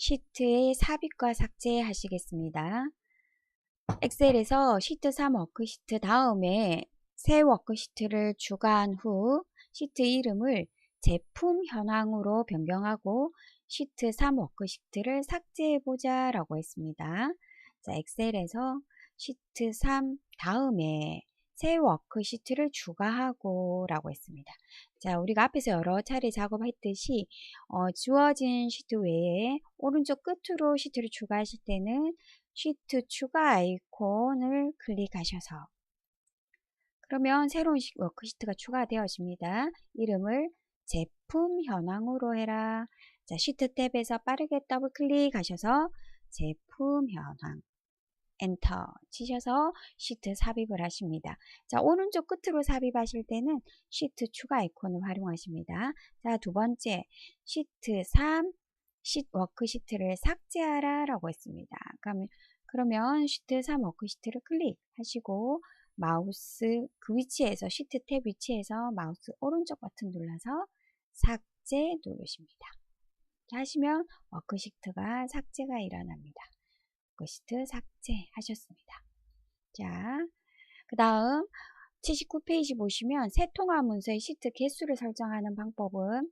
시트의 삽입과 삭제 하시겠습니다. 엑셀에서 시트 3 워크시트 다음에 새 워크시트를 추가한 후 시트 이름을 제품 현황으로 변경하고 시트 3 워크시트를 삭제해보자 라고 했습니다. 자, 엑셀에서 시트 3 다음에 새 워크시트를 추가하고 라고 했습니다. 자, 우리가 앞에서 여러 차례 작업했듯이 어, 주어진 시트 외에 오른쪽 끝으로 시트를 추가하실 때는 시트 추가 아이콘을 클릭하셔서 그러면 새로운 워크시트가 추가되어집니다. 이름을 제품 현황으로 해라. 자, 시트 탭에서 빠르게 더블 클릭하셔서 제품 현황 엔터 치셔서 시트 삽입을 하십니다. 자, 오른쪽 끝으로 삽입하실 때는 시트 추가 아이콘을 활용하십니다. 자, 두 번째, 시트 3, 시, 워크시트를 삭제하라 라고 했습니다. 그러면, 그러면 시트 3 워크시트를 클릭하시고 마우스 그 위치에서 시트 탭 위치에서 마우스 오른쪽 버튼 눌러서 삭제 누르십니다. 하시면 워크시트가 삭제가 일어납니다. 워크시트 삭제하셨습니다. 자, 그 다음 79페이지 보시면 새 통화 문서의 시트 개수를 설정하는 방법은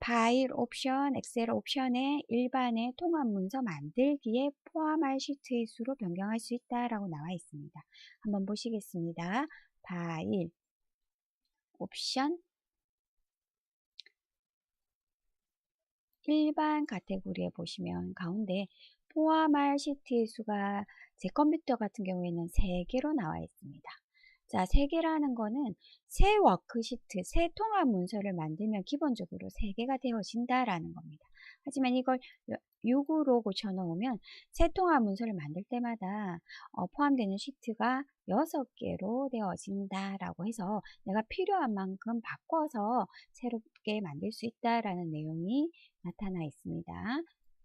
파일 옵션, 엑셀 옵션의 일반의 통합 문서 만들기에 포함할 시트의 수로 변경할 수 있다라고 나와 있습니다. 한번 보시겠습니다. 파일, 옵션, 일반 카테고리에 보시면 가운데 포함할 시트의 수가 제 컴퓨터 같은 경우에는 3개로 나와 있습니다. 자, 3개라는 거는 새 워크시트, 새 통합 문서를 만들면 기본적으로 3개가 되어진다라는 겁니다. 하지만 이걸 6으로 고쳐놓으면 새 통합 문서를 만들 때마다 어, 포함되는 시트가 6개로 되어진다라고 해서 내가 필요한 만큼 바꿔서 새롭게 만들 수 있다라는 내용이 나타나 있습니다.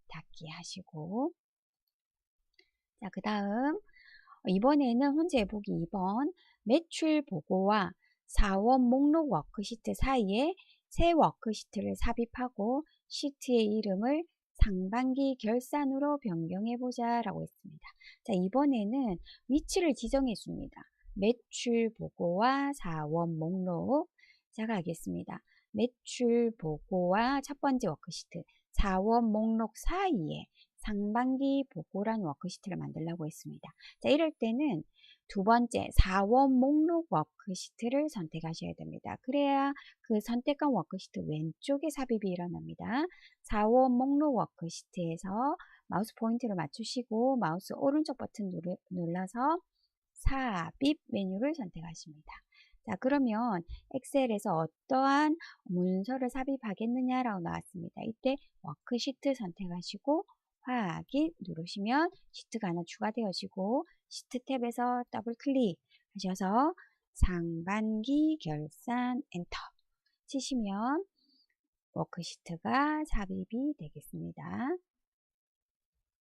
닫기 하시고 자, 그 다음 이번에는 혼재 해보기 2번 매출 보고와 사원 목록 워크시트 사이에 새 워크시트를 삽입하고 시트의 이름을 상반기 결산으로 변경해 보자 라고 했습니다. 자 이번에는 위치를 지정해 줍니다. 매출 보고와 사원 목록 자 가겠습니다. 매출 보고와 첫 번째 워크시트 사원 목록 사이에 상반기 보고란 워크시트를 만들려고 했습니다. 자 이럴 때는 두 번째 4원 목록 워크시트를 선택하셔야 됩니다. 그래야 그 선택한 워크시트 왼쪽에 삽입이 일어납니다. 4원 목록 워크시트에서 마우스 포인트를 맞추시고 마우스 오른쪽 버튼 눌러서 삽입 메뉴를 선택하십니다. 자 그러면 엑셀에서 어떠한 문서를 삽입하겠느냐라고 나왔습니다. 이때 워크시트 선택하시고 확인 누르시면 시트가 하나 추가되어지고 시트 탭에서 더블 클릭 하셔서 상반기 결산 엔터 치시면 워크시트가 삽입이 되겠습니다.